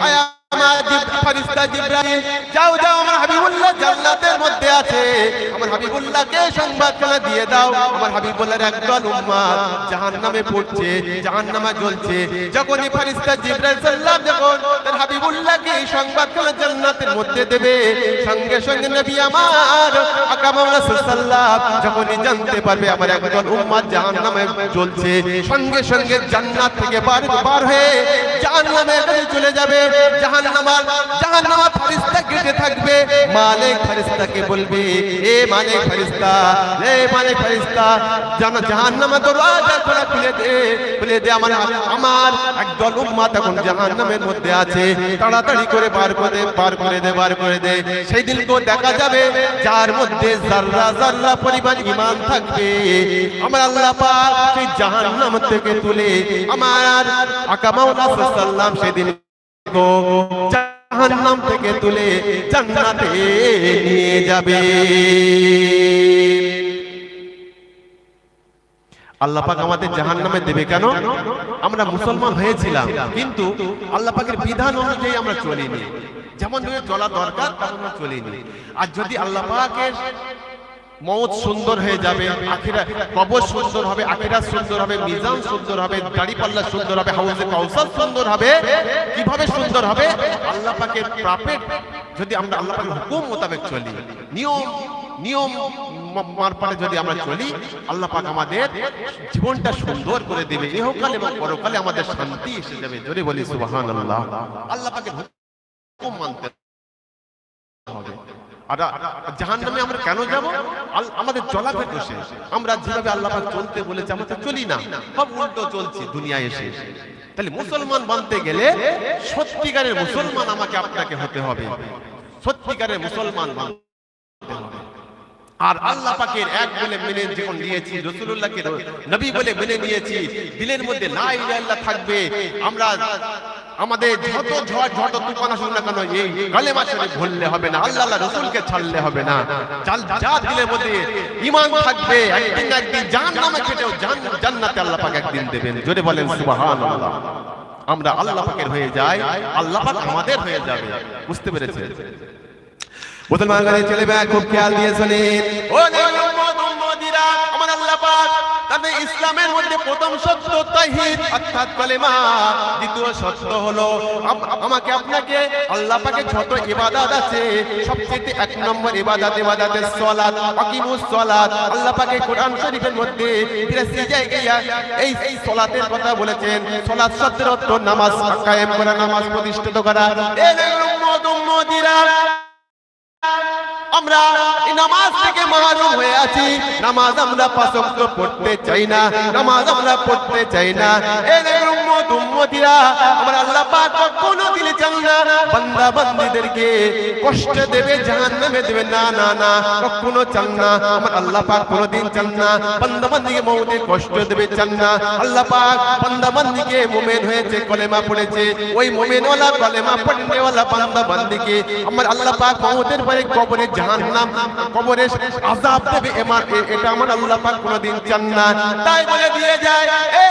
আয়া আমার ফেরেশতা জিবরাইল যাও যাও হাবিবুল্লাহ জান্নাতের মধ্যে আছে। আমার হাবিবুল্লাহকে সংবাদখানা দিয়ে দাও। আমার হাবিবুল্লাহর একদল উম্মত জাহান্নামে পড়ছে, জাহান্নামে জ্বলছে। যখনই ফেরেশতা জিবরাইল সাল্লাম যখন তার হাবিবুল্লাহকে এই সংবাদখানা জান্নাতের মধ্যে দেবে, সঙ্গে সঙ্গে নবী আমার আকামাউল্লাহ সাল্লাম যখনই জানতে পারবে আমার একদল উম্মত জাহান্নামে জ্বলছে, সঙ্গে সঙ্গে জান্নাত থেকে বার বার হয়ে জাহান্নামে চলে যাবে। জাহান্নামার জাহান্নামা ফেরেশতা গেটে থাকবে। মালিক ফেরেশতাকে বলবে, এ মালিক ফেরেশতা, এ মালিক ফেরেশতা, জান, জাহান্নামা দরওয়াজা খোলা খুলে দে খুলে দে আমার আমার একদল উম্মত এখন জাহান্নামের মধ্যে আছে। তাড়াতাড়ি করে বার করে দে বার করে দে, বার করে দে। সেই দিনকেও দেখা যাবে, যার মধ্যে জাররা জাররা পরিমাণ ঈমান থাকবে। আমার আল্লাহ পাক সেই জাহান্নাম থেকে তুলে, আমার আকামাউল্লাহ সাল্লাম সেদিন জাহান্নাম থেকে তুলে জান্নাতে নিয়ে যাবে। আল্লাহ পাক আমাদের জাহান্নামে দেবে কেন? আমরা মুসলমান হয়েছিলাম, কিন্তু আল্লাহ পাকের বিধান অনুযায়ী আমরা চলিনি। যেমন যদি চলা দরকার, তেমন চলিনি। আর যদি আল্লাহ পাকের মৌত সুন্দর হয়ে যাবে, আখিরা কবর সুন্দর হবে, আখিরা সুন্দর হবে, মিজান সুন্দর হবে দাড়ি পাল্লা সুন্দর হবে, হাউজে কাউসার সুন্দর হবে। কীভাবে সুন্দর হবে? আল্লাহ পাকের প্রাপেট যদি আমরা আল্লাহ পাকের হুকুম মোতাবেক চলি, নিয়ম নিয়ম ম- মারফতে যদি আমরা চলি, আল্লাহ পাক আমাদের জীবনটা সুন্দর করে দেবে। ইহকাল এবং পরকালে আমাদের শান্তি এসে যাবে। জোরে বলি, সুবহানাল্লাহ। আল্লাহ পাকের হুকুম মানতে আমরা কেন আমাদের আমরা যেভাবে আল্লাহ চলতে বলেছে চলি না। তাহলে মুসলমান বানতে গেলে সত্যিকারের মুসলমান আমাকে আপনাকে হতে হবে। সত্যিকারের মুসলমান আর আল্লাহ পাকের এক বলে মেনে যখন নিয়েছি রসুল্লাহকে নবী বলে মেনে নিয়েছি, দিলের মধ্যে ইলাহা থাকবে। আমরা আমাদের যত ঝড় ঝড় তুফান আসুক না কেন, এই কালেমা শরীফ ভুললে হবে না, আল্লাহ আল্লাহ রসুলকে ছাড়লে হবে না। যার যা দিলের মধ্যে ঈমান থাকবে, একদিন একদিন জাহান্নামে কেটেও জান- জান্নাতে আল্লাহ পাক একদিন দেবেন। জোরে বলেন, সুবহানাল্লাহ। আমরা আল্লাহ পাকের হয়ে যাই, আল্লাহ পাক আমাদের হয়ে যাবে। বুঝতে পেরেছেন? মুসলমান ছেলে ভাই খুব খেয়াল দিয়ে শোনেন। ও পাক তাদের ইসলামের মধ্যে প্রথম সত্য তাহিদ, অর্থাৎ কালেমা। দ্বিতীয় সত্য হলো, আম- আমাকে আপনাকে আল্লাহ পাকের ছোট ইবাদত আছে, সবচেয়ে এক নম্বর ইবাদত, ইবাদতের সালাত আকিমুস সালাত আল্লাহ পাকে কোরআন শরীফের মধ্যে 82 জায়গায় এই এই সালাতের কথা বলেছেন। সালাত শব্দের অর্থ নামাজ কায়েম করা, নামাজ প্রতিষ্ঠিত করা। এই উম্মত, উম্মতিরা! আমরা নামাজ থেকে মাহরুম হয়ে আছি। নামাজ আমরা পাঁচ ওয়াক্ত পড়তে চাই না। নামাজ আমরা পড়তে চাই না। এই দেখুন উম্মত উম্মতিরা দেবে এটা আমার আল্লাহ কোনোদিন চান না। তাই বলে দিয়ে যায় এই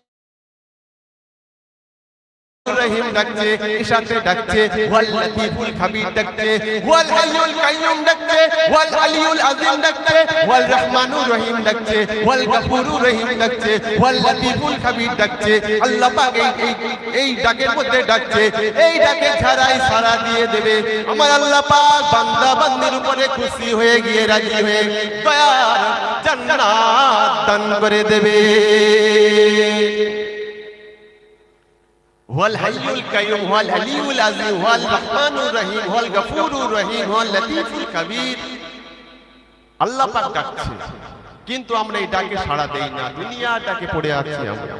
রহিম ডাকছে ইশাতে ডাকছে, ওয়াল লতিফুল খাবির ডাকছে, ওয়াল হাইয়ুল কাইয়ুম ডাকছে, ওয়াল আলিউল আযীম ডাকছে, ওয়াল রহমানুর রহিম ডাকছে, ওয়াল গফুরুর রহিম ডাকছে, ওয়াল লতিফুল খাবির ডাকছে, আল্লাহ পাক এই- এই ডাকের মধ্যে ডাকছে, এই ডাকে ছাড়াই সারা দিয়ে দেবে। আমার আল্লাহ পাক বান্দা বান্দির উপরে খুশি হয়ে গিয়ে রাজি হয়ে দয়ার জান্নাত দান করে দেবে। هو الحي القيوم هو العلي العظيم هو الرحمن الرحيم هو الغفور الرحيم هو اللطيف الخبير আল্লাহ পাক ডাকছে কিন্তু আমরা এই ডাকে সাড়া দেই না দুনিয়াটাকে পড়ে আছি আমরা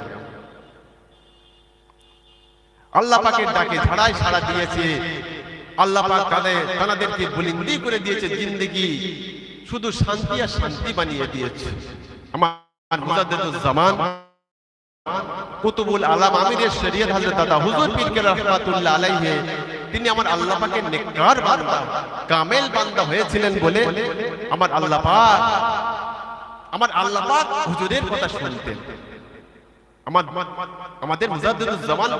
আল্লাহ পাকের ডাকে ছাড়াই সাড়া দিয়েছে আল্লাহ পাক তাদের তাদেরকে বুলিন্দি করে দিয়েছে জিন্দগি শুধু শান্তি আর শান্তি বানিয়ে দিয়েছে আমার মুজাদ্দিদুজ জামান কুতুবুল আলাম আমিরের শরীয়ত হযরত দাদা হুজুর পীর কে রহমাতুল্লাহ আলাইহি, তিনি আমার আল্লাহ পাকের নেককার বান্দা, কামেল বান্দা হয়েছিলেন বলে আমার আল্লাহ পাক আমার আল্লাহ পাক হুজুরের কথা শুনতেন। আমার, আমাদের মুজাদ্দিদুজ জামান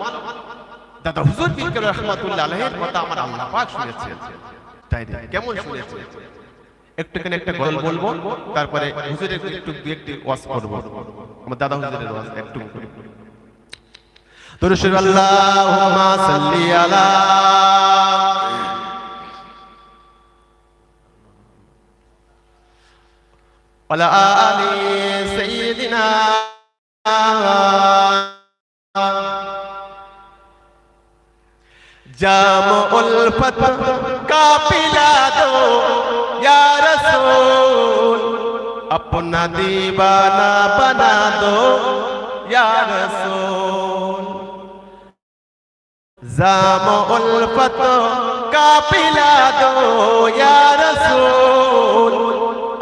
দাদা হুজুর পীর কে রহমাতুল্লাহ আলাইহির কথা আমার আল্লাহ পাক শুনেছেন। তাই না কেমন শুনেছেন? একটুখানি একটা গল্প বলব, তারপরে হুজুরের একটু দু একটি ওয়াজ করব। আমার দাদা হুজুরের ওয়াজ একটু তুরশুর আল্লাহুম্মা সাল্লি আলা ওয়ালা আলি সাইয়্যিদিনা জামউল ফাতহ কাফিলা দো ইয়া রাসূল अपना दीवाना बना दो या रसूल जाम उल्फत का पिला दो या रसूल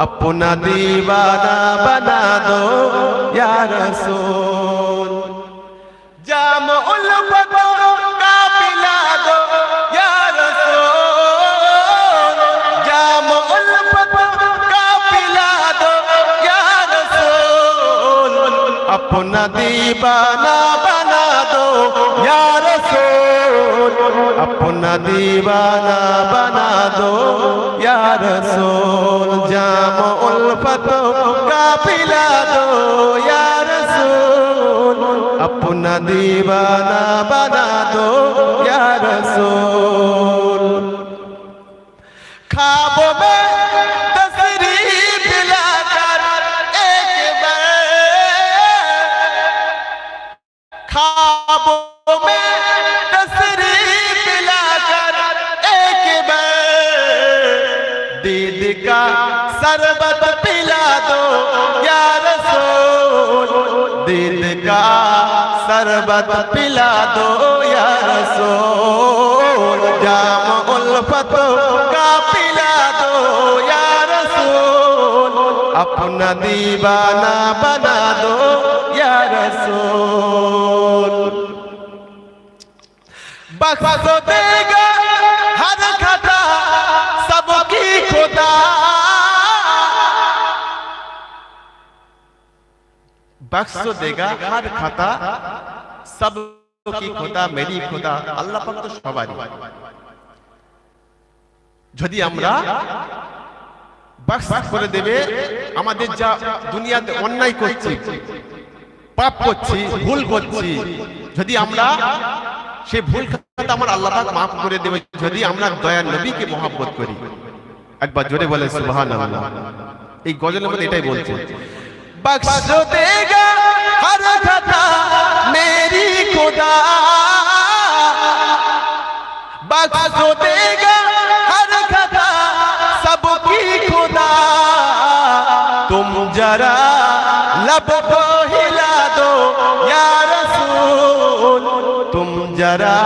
अपना दीवाना बना दो या रसूल जाम उल्फत अपना दीवाना बना दो या रसूल अपना दीवाना बना दो या रसूल जाम उल्फत का पिला दो या रसूल अपना दीवाना बना दो या रसूल शरबत पिला दो या रसूल जाम उल्फत का पिला दो या रसूल अपना दीवाना बना दो या रसूल बख्श देगा हर खता सबकी खुदा बख्श देगा हर खता সব যদি আমরা করে দেবে, আমাদের যা দুনিয়াতে অন্যায় করছি, পাপ করছি, ভুল করছি, যদি আমরা সে ভুল আমার আল্লাহ মাফ করে দেবে, যদি আমরা দয়া নবীকে মহাব্বত করি। একবার জোরে বলে এই এটাই বলছে, বাক্স দেগা ہر خطا میری خدا۔ بخش دے گا ہر خطا سب کی خدا۔ تم جرا لب کو ہلا دو یا رسول۔ تم جرا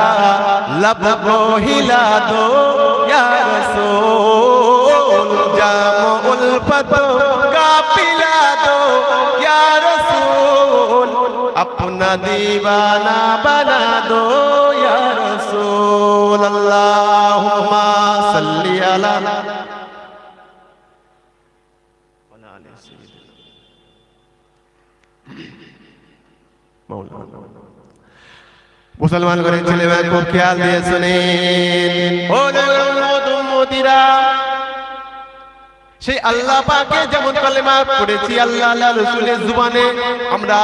لب کو ہلا دو یا رسول۔ جام الفتو अपना दीवाना बना दो या रसूल अल्लाहुम्मा सल्ली अला মুসলমান করে ছেলে মেয়ে খুব খেয়াল দিয়ে শুনেন ও মোদিরা সেই আল্লাহ পাকে যেমন কালেমা পড়েছি আল্লাহ আল্লাহ রসুলের জুবানে, আমরা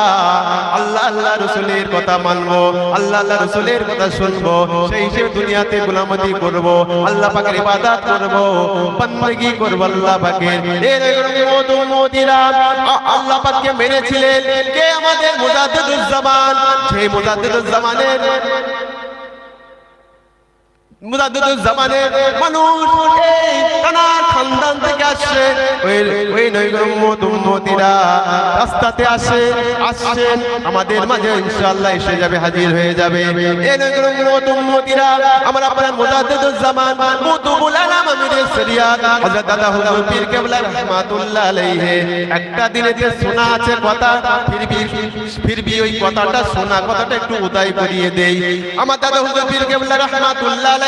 আল্লাহ আল্লাহ রসুলের কথা মানবো, আল্লাহ আল্লাহ রসুলের কথা শুনব, সেই হিসেবে দুনিয়াতে গোলামতি করব, আল্লাহ পাকের ইবাদত করব, বন্দগি করব আল্লাহ পাকের। আল্লাহ পাককে মেনেছিলেন, কে আমাদের মুজাদ্দিদুজ্জামান সেই মুজাদ্দিদুজ্জামানের আমাদের মাঝে ইনশাআল্লাহ এসে যাবে, হাজির হয়ে যাবে। একটা দিনেতে শোনা আছে কথা, ফিরবি ওই কথাটা শোনা কথাটা একটু উদয় করিয়ে দেই। আমার দাদা হুজুর পীর কেবলা রাহমাতুল্লাহ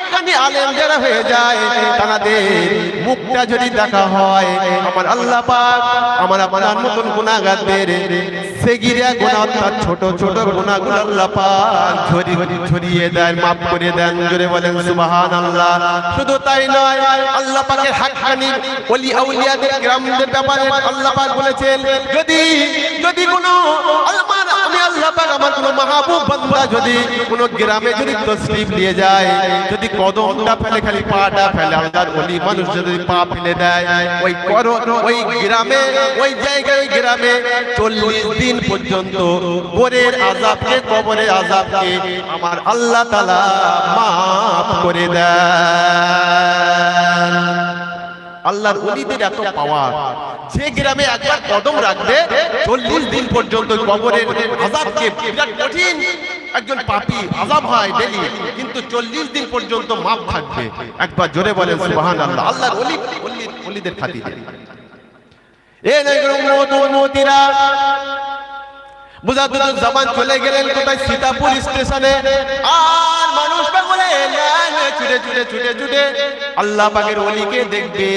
হাক্কানি আলেম যারা হয়ে যায় তাদের মুখটা যদি দেখা হয়, আমার আল্লাহ পাক আমার সেগিরা গুনাহ, অর্থাৎ ছোট ছোট সুবহানাল্লাহ। শুধু তাই নয় বলেছেন, যদি যদি কোনো আমার আমি আল্লাহ পাক আমার কোনো মাহবুব বান্দা যদি কোনো গ্রামে যদি তসলিম নিয়ে যায়, যদি কদমটা ফেলে, খালি পাটা ফেলে, আল্লাহর ওলি মানুষ যদি পা ফেলে দেয়, ওই কর, ওই গ্রামে, ওই জায়গায়, গ্রামে চল্লিশ দিন পর্যন্ত গোরের আজাবকে কবরের আজাবকে আমার আল্লাহ তালা মাফ করে দেয় আল্লাহর অলিদের এত পাওয়ার যে গ্রামে একবার কদম রাখবে চল্লিশ দিন পর্যন্ত কবরের আজাবকে বিরাট কঠিন একজন পাপি আজাব হয় ডেলি কিন্তু চল্লিশ দিন পর্যন্ত মাপ থাকবে। একবার জোরে বলেন সুবাহান আল্লাহ আল্লাহর অলি অলি- অলিদের খাতিরে। এ নৈগম্যতিরা মুজাদ্দুদ জামান চলে গেলেন কোথায়? সীতাপুর স্টেশনে। আর মানুষ বলে ছুটে ছুটে ছুটে ছুটে। আল্লাহ পাকের ওলিকে দেখবে,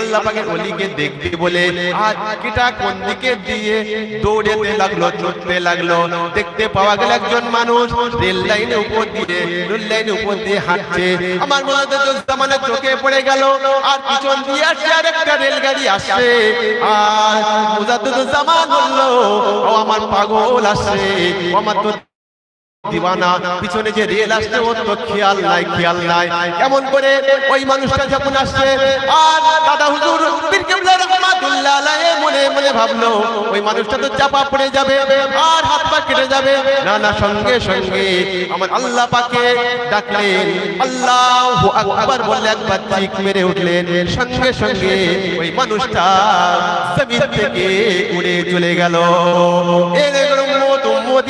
আল্লাহ পাকের ওলিকে দেখবে বলে আর কিটা কোন দিকে দিয়ে দৌড়েতে লাগল ছুটতে লাগল? দেখতে পাওয়া গেল একজন মানুষ, রেল লাইনের উপর দিয়ে, রেল লাইনের উপর দিয়ে হাঁটছে। আমার মুজাদ্দুদ জামানের চোখে পড়ে গেল, আর পিছন দিয়ে আসছে আর একটা রেলগাড়ি আসছে। আর মুজাদ্দুদ জামান বলল, ও আমার পাগল আসছে আমার তো দিবানা, পিছনে যে রেল আসছে, ওর তো খেয়াল নাই খেয়াল নাই। কেমন করে ওই মানুষটা যখন আসছে, আর দাদা হুজুর মনে মনে ভাবলো, ওই মানুষটা তো চাপা পড়ে যাবে, আর হাত পা কেটে যাবে। সঙ্গে সঙ্গে আমার আল্লাহ পাকে ডাকলেন, আল্লাহু আকবার বলে একবার চিক মেরে উঠলেন। সঙ্গে সঙ্গে ওই মানুষটা জমিন থেকে উড়ে চলে গেল। এরকম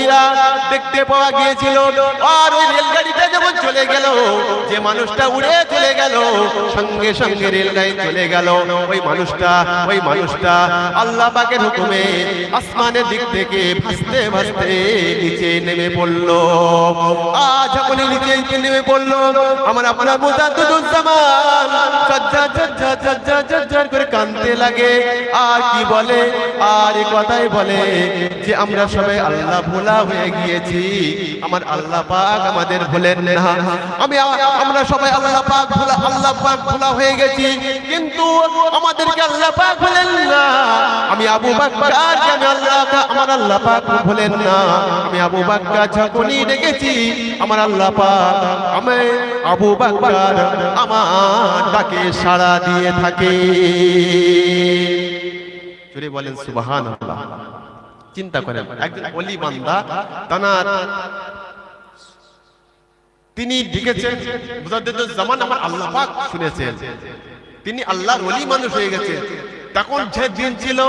মদিরা দেখতে পাওয়া গিয়েছিল। আর ওই রেলগাড়িটা যখন চলে গেল, যে মানুষটা উড়ে চলে গেল, সঙ্গে সঙ্গে রেলগাড়ি চলে গেল। ওই মানুষটা ওই মানুষটা আল্লাহ পাকের হুকুমে আসমানের দিক থেকে ভাসতে ভাসতে নিচে নেমে পড়ল। আজ যখন নিচে নেমে পড়ল, আমার আপনার ঝরঝর ঝরঝর করে কাঁদতে লাগে। আর কি বলে? আর কথাই বলে যে, আমরা সবাই আল্লাহ ভোলা। হয়ে গিয়েছি। আমার আল্লাহ পাক আমাদের ভুলেন না। আমি আমরা সবাই আল্লাহ পাক ভোলা আল্লাহ পাক ভোলা হয়ে গেছি। কিন্তু আমাদেরকে আল্লাহ পাক ভুলেন না। আমি আবু বাক্কার আমি আল্লাহ আমার আল্লাহ পাক ভুলেন না। আমি আবু বাক্কার যখনই ডেকেছি, আমার আল্লাহ পাক আমি আবু বাক্কার আমার ডাকে সাড়া দিয়ে থাকে। জোরে বলেন সুবহান চিন্তা করেন। একজন অলি বান্দা তানার তিনি ডেকেছেন বুঝাতে জামান আমার আল্লাহ পাক শুনেছেন। তিনি আল্লাহর অলি মানুষ হয়ে গেছেন। তখন যে দিন ছিল,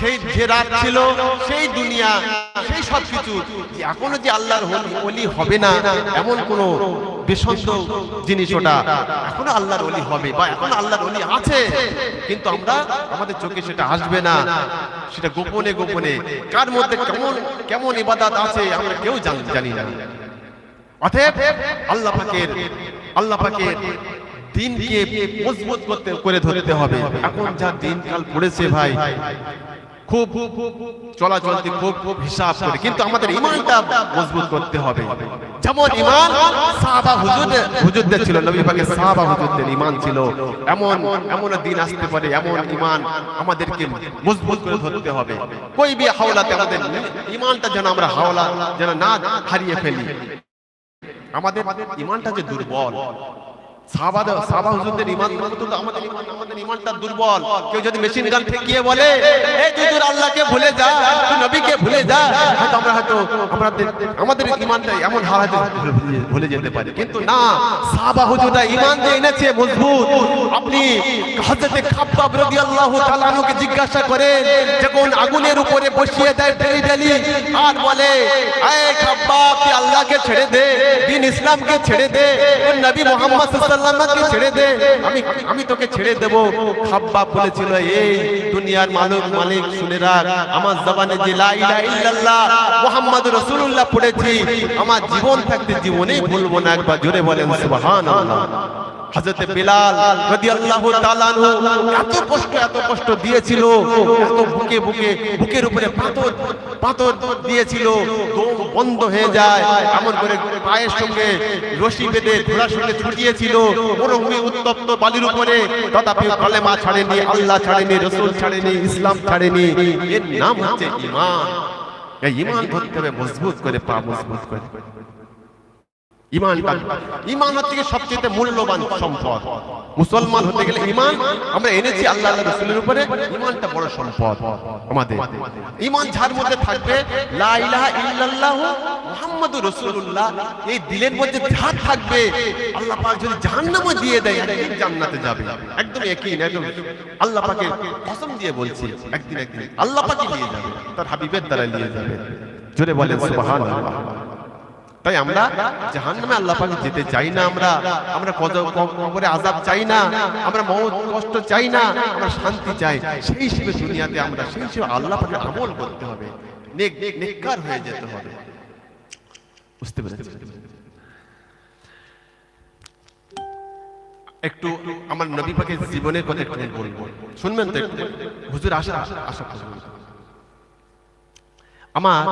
সেই যে রাত ছিল, সেই দুনিয়া, সেই সব এখনও যে আল্লাহর ওলি হবে না, এমন কোন বেসন্ত জিনিস ওটা এখনও আল্লাহর ওলি হবে বা এখনও আল্লাহর ওলি আছে। কিন্তু আমরা, আমাদের চোখে সেটা আসবে না। সেটা গোপনে গোপনে, কার মধ্যে কেমন কেমন ইবাদত আছে, আমরা কেউ জান- জানি অতএব আল্লাহ পাকের আল্লাহ পাকের দিনকে মজবুত করতে করে ধরতে হবে। এখন যা দিনকাল পড়েছে ভাই, খুব চলাচলতি খুব খুব হিসাব করে। কিন্তু আমাদের ইমানটা মজবুত করতে হবে। যেমন ইমান, সাহাবা হুজুরদের হুজুরদের ছিল, নবী পাকের সাহাবা হুজুরদের ইমান ছিল। এমন এমন দিন আসতে পারে, এমন ইমান আমাদেরকে মজবুত করে ধরতে হবে। কই বি হাওলাতে আমাদের ইমানটা যেন আমরা হাওলা যেন না হারিয়ে ফেলি। আমাদের ইমানটা যে দুর্বল যা জিজ্ঞাসা করেন যখন আগুনের উপরে বসিয়ে দেয় ঢেলি আর বলে আল্লাহকে ছেড়ে দে, দিন ইসলামকে ছেড়ে দে নবী মুহাম্মদ ছেড়ে দে, আমি আমি তোকে ছেড়ে দেব। খাব্বা বলেছিল, এই দুনিয়ার মালিক মালিক, শুনে আমার জবানে যে লা ইলাহা ইল্লাল্লাহ মুহাম্মাদুর রাসূলুল্লাহ পড়েছি, আমার জীবন থাকতে জীবনেই ভুলবো না। একবার জোরে বলেন, সুবহানাল্লাহ। হযরতে বিলাল রাদিয়াল্লাহু তাআলা এত কষ্ট এত কষ্ট দিয়েছিল, এত বুকে বুকে, বুকের উপরে পাথর পাথর দিয়েছিল, দম বন্ধ হয়ে যায়, এমন করে পায়ের সঙ্গে রশি বেঁধে ঘোড়ার সঙ্গে ছুটিয়েছিল, মরুভূমি উত্তপ্ত বালির উপরে, তথাপি কলেমা ছাড়েনি, আল্লাহ ছাড়েনি, রসুল ছাড়েনি, ইসলাম ছাড়েনি। এর নাম হচ্ছে ঈমান। এই ঈমান ধরতে হবে, মজবুত করে, পা মজবুত করে। ইমানটা ইমান হচ্ছে সবচেয়ে মূল্যবান সম্পদ। মুসলমান হতে গেলে ইমান আমরা এনেছি আল্লাহ রসুলের উপরে ইমানটা বড় সম্পদ আমাদের। ইমান যার মধ্যে থাকবে মুহাম্মাদুর রাসূলুল্লাহ। এই দিলের মধ্যে থাকবে, আল্লাহ পাক যদি জাহান্নামে দিয়ে দেয় জান্নাতে যাবে। একদম একই একদম আল্লাহ পাকে কসম দিয়ে বলছি, একদিন একদিন আল্লাহ পাকে নিয়ে যাবে, তার হাবিবের দ্বারা যাবে। জোরে সুবহানাল্লাহ। তাই আমরা জাহান্নামে আল্লাহ পাকে যেতে চাই না আমরা। আমরা কদ- ক- কবরে আযাব চাই না। আমরা মৌত কষ্ট চাই না। আমরা শান্তি চাই। সেই হিসেবে দুনিয়াতে আমরা, সেই হিসেবে আল্লাহ পাকে আমল করতে হবে। নেক নেককার হয়ে যেতে হবে। বুঝতে পেরেছি একটু আমার নবী পাকের জীবনের কথা একটু বলব। শুনবেন তো একটু। হুজুর আশা আশা করবেন আমার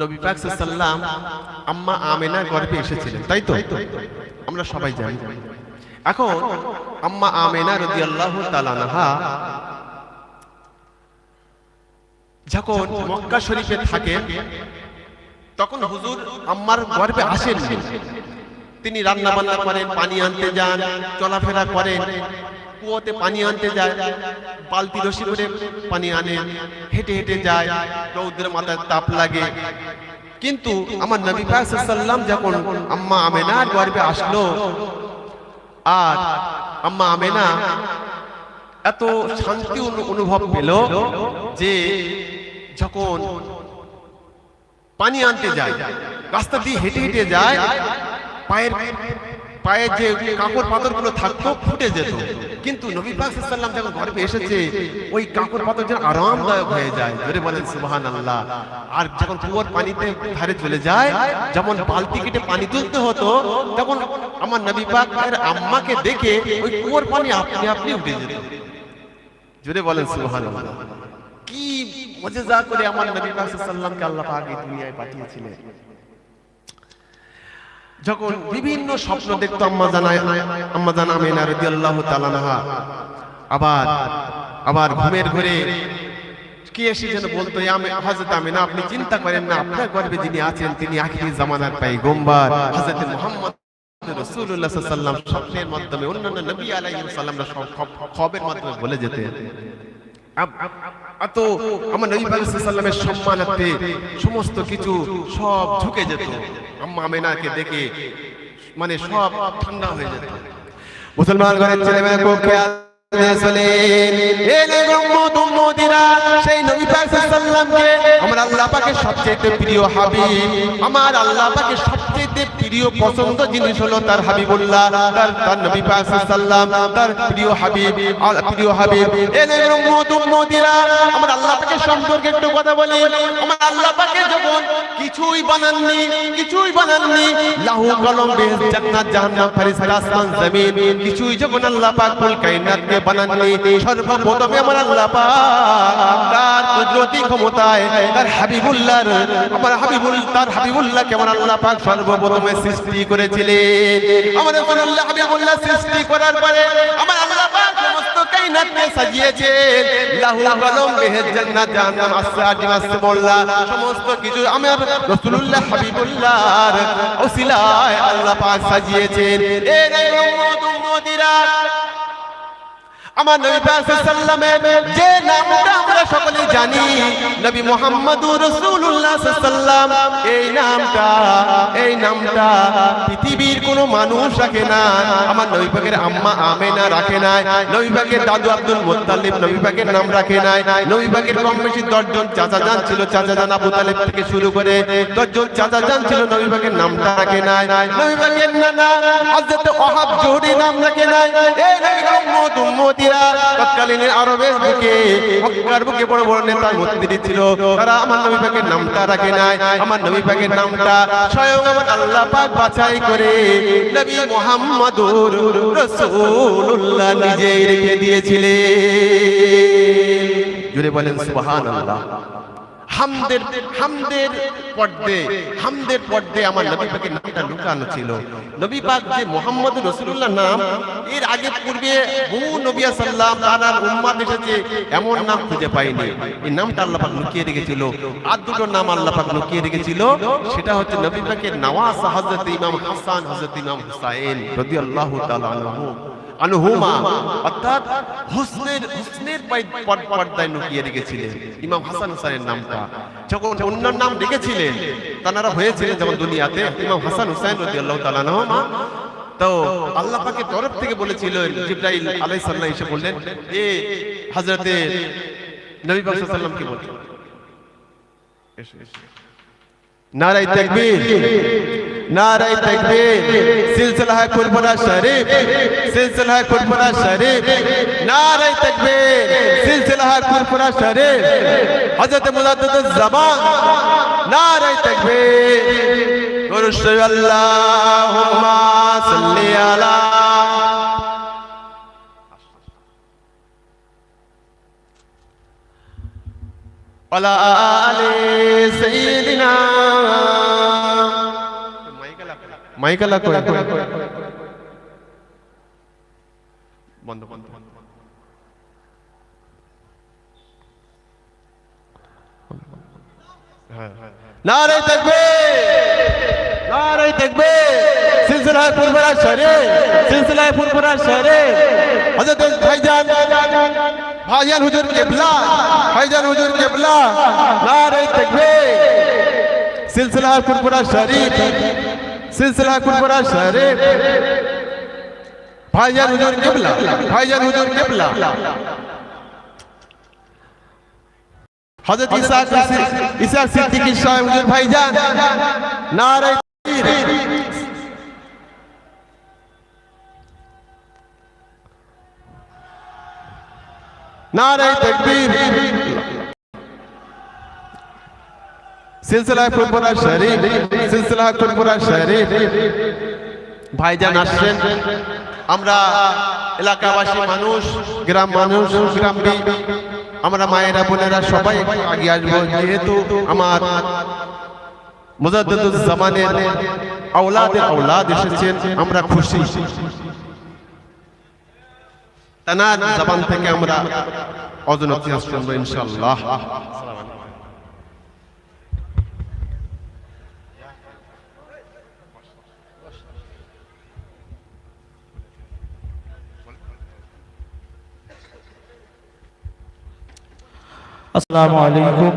নবী পাক সাল্লাম আম্মা আমেনা গর্ভে এসেছিলেন, তাই তো? আমরা সবাই জানি। এখন আম্মা আমেনা যখন মক্কা শরীফে থাকেন তখন হুজুর আম্মার গর্ভে আসেননি। তিনি রান্না বান্না করেন, পানি আনতে যান, চলাফেরা করেন। কুয়োতে পানি আনতে যায়, বালতি রশি করে পানি আনে, হেঁটে হেঁটে যায়, রৌদ্রের মাথায় তাপ লাগে। কিন্তু আমার নবী সাল্লাম যখন আম্মা আমেনার গর্ভে আসলো, আর আম্মা আমেনা এত শান্তি অনুভব পেল যে যখন পানি আনতে যায়, রাস্তা দিয়ে হেঁটে হেঁটে যায়, পায়ের পায়ে যে কাপড় পাথরগুলো থাকতো ফুটে যেত। কিন্তু নবী পাক সাল্লাম যখন গর্ভে এসেছে ওই কাপড় পাথর যেন আরামদায়ক হয়ে যায়। জোরে বলেন সুবহান আল্লাহ আর যখন কুয়োর পানিতে ধারে চলে যায় যেমন বালতি কেটে পানি তুলতে হতো তখন আমার নবী পাকের আম্মাকে দেখে ওই কুয়োর পানি আপনি আপনি উঠে যেত। জোরে বলেন সুবহান আল্লাহ কি মজেজা করে আমার নবী পাক সাল্লামকে আল্লাহ পাক এই দুনিয়ায় পাঠিয়েছিলেন। যখন বিভিন্ন স্বপ্ন দেখতো আম্মা জানায় আম্মা জানা আমিনা রাদিয়াল্লাহু তাআলা আনহা। আবার আবার ঘুমের ঘরে কি এসে যেন বলতো "ইয়া আমি হযরত আমিনা আপনি চিন্তা করেন না আপনার গর্ভে যিনি আছেন তিনি আখিরি জামানার পয়গম্বর। হযরত মুহাম্মদ রাসূলুল্লাহ সাল্লাল্লাহু আলাইহি ওয়াসাল্লাম স্বপ্নের মাধ্যমে অন্যান্য নবী আলাইহিস সালামরা খবরের মাধ্যমে বলে যেতেন। এত আমার নবী সম্মানার্থে সমস্ত কিছু সব ঝুঁকে যেত। আম্মা দেখে মানে সব ঠান্ডা হয়ে যেত। মুসলমান ঘরের ছেলে মেয়ে আমার আল্লাহ সবচেয়ে প্রিয় হাবিব, আমার আল্লাহ পাকের সবচেয়ে প্রিয় পছন্দ জিনিস হলো তার হাবিবুল্লাহ, তার তার নবী পাক সাল্লাম তার প্রিয় হাবিব আর প্রিয় হাবিব। এলে উম্মত উম্মতিরা আমার আল্লাহ পাকের সম্পর্কে একটু কথা বলি। আমার আল্লাহ পাকে যখন কিছুই বানাননি কিছুই বানাননি, লাহু কলম বেহেশত জান্নাত, জাহান্নাম, ফেরেশতা, আসমান, জমিন, কিছুই যখন আল্লাহ পাক কুল কায়নাতকে বানাননি, সর্বপ্রথমে আমার আল্লাহ পাক তার কুদরতি ক্ষমতায় তার হাবিবুল্লাহর, আমার হাবিবুল, তার হাবিবুল্লাহ কেমন আল্লাহ পাক সর্বপ্রথমে সৃষ্টি করেছিলেন আমার হাবিবুল্লাহ সৃষ্টি করার পরে আমার আল্লাহ পাক সমস্ত কলম জান্নাত, জাহান্নাম সমস্ত কিছু রাসূলুল্লাহ হাবিবুল্লাহর ওসিলায় আল্লাহ পাক সাজিয়েছেন এ উম্মত, উম্মতিরা, আমার নবী সাল্লামের যে নামটা আমরা সকলে জানি, নবী মুহাম্মদুর রাসূলুল্লাহ সাল্লাম এই নামটা নামটা পৃথিবীর কোনো মানুষ রাখে না, আমার নবী পাকের আম্মা আমেনা রাখে নাই, নবী পাকের দাদু আব্দুল মুত্তালিব নবী পাকের নাম রাখে নাই, নবী পাকের কম বেশি দশজন চাচা জান ছিল, চাচা জান আবু তালেব থেকে শুরু করে দশজন চাচা জান ছিল, নবী পাকের নামটা রাখে নাই, নবী পাকের নানা হযরত ওহাব জোহরি নাম রাখে নাই এই নবী উম্মত, উম্মতিরা তৎকালীন আরবের বুকে, মক্কার বুকে বড় বড় নেতা মন্ত্রী ছিল, তারা আমার নবী পাকের নামটা রাখে নাই, আমার নবী পাকের নামটা স্বয়ং আমার আল্লাহ পাক বাছাই করে নবী মোহাম্মদুর রাসূলুল্লাহ নিজেই রেখে দিয়েছিলেন। জুড়ে বলেন সুবহানাল্লাহ। হামদের হামদের পর্দে হামদের পর্দে আমার নবী পাকের নামটা লুকানো ছিল। নবী পাক যে মোহাম্মদ রসুল্লাহ নাম, এর আগে পূর্বে বহু নবিয়া সাল্লাম তার উম্মাদ এসেছে, এমন নাম খুঁজে পাইনি। এই নামটা আল্লাহ পাক লুকিয়ে রেখেছিল। আর দুটো নাম আল্লাহ পাক লুকিয়ে রেখেছিল, সেটা হচ্ছে নবী পাকের নওয়াজ হযরত ইমাম হাসান, হযরত ইমাম হুসাইন, রাদিয়াল্লাহু তাআলা আনহু। আনহুমা অর্থাৎ হুসনের হুসনের পর্দায় লুকিয়ে রেখেছিলেন। ইমাম হাসান হুসাইনের নামটা। যখন অন্য নাম রেখেছিলেন তারা হয়েছিলেন যেমন দুনিয়াতে ইমাম হাসান হুসাইন রাদিয়াল্লাহু তাআলা আনহুমা। তো আল্লাহ পাকের তরফ থেকে বলেছিলেন জিবরাইল আলাইহিস সালাম এসে বললেন এ হযরতে নবী পাক সাল্লাল্লাহু আলাইহি সাল্লামকে বলুন নারাই তাকবীর। নারাই তাকবীর সিলসিলা है কুরবানা শরীফ সিলসিলা है কুরবানা শরীফ নারাই তাকবীর সিলসিলা है কুরবানা শরীফ হযরত মুজাদ্দিদ জামান নারাই তাকবীর কুরশ আল্লাহুম্মা সাল্লি আলা ওয়ালা আলি সাইয়্যিদিনা মাইকালা কই বন্ধ বন্ধ নারে তাকবীর নারে তাকবীর সিলসিলা কুরবানা শরীফ সিলসিলা কুরবানা শরীফ হযরত ভাইজান ভাইজান হুজুর কিবলা ভাইজান হুজুর কিবলা নারে তাকবীর সিলসিলা কুরবানা শরীফ সিলসিলা কুরবানা শরীফ ভাইজান হুজুর কিবলা ভাইজান হুজুর কিবলা হযরত ইসা ইসা সিদ্দিকী সাহেব হুজুর ভাইজান নারে তাকবীর নারে তাকবীর সিলসিলা কুরবানা শরীফ সিলসিলা কুরবানা শরীফ। ভাইজান আসছেন। আমরা এলাকাবাসী মানুষ, গ্রাম মানুষ গ্রাম আমরা মায়েরা বোনেরা সবাই আগে আসব। যেহেতু আমার মুজাদ্দিদুল জামানের আওলাদের আওলাদ এসেছেন, আমরা খুশি। তানার জবান থেকে আমরা অজনতি শুনব ইনশাআল্লাহ। السلام عليكم.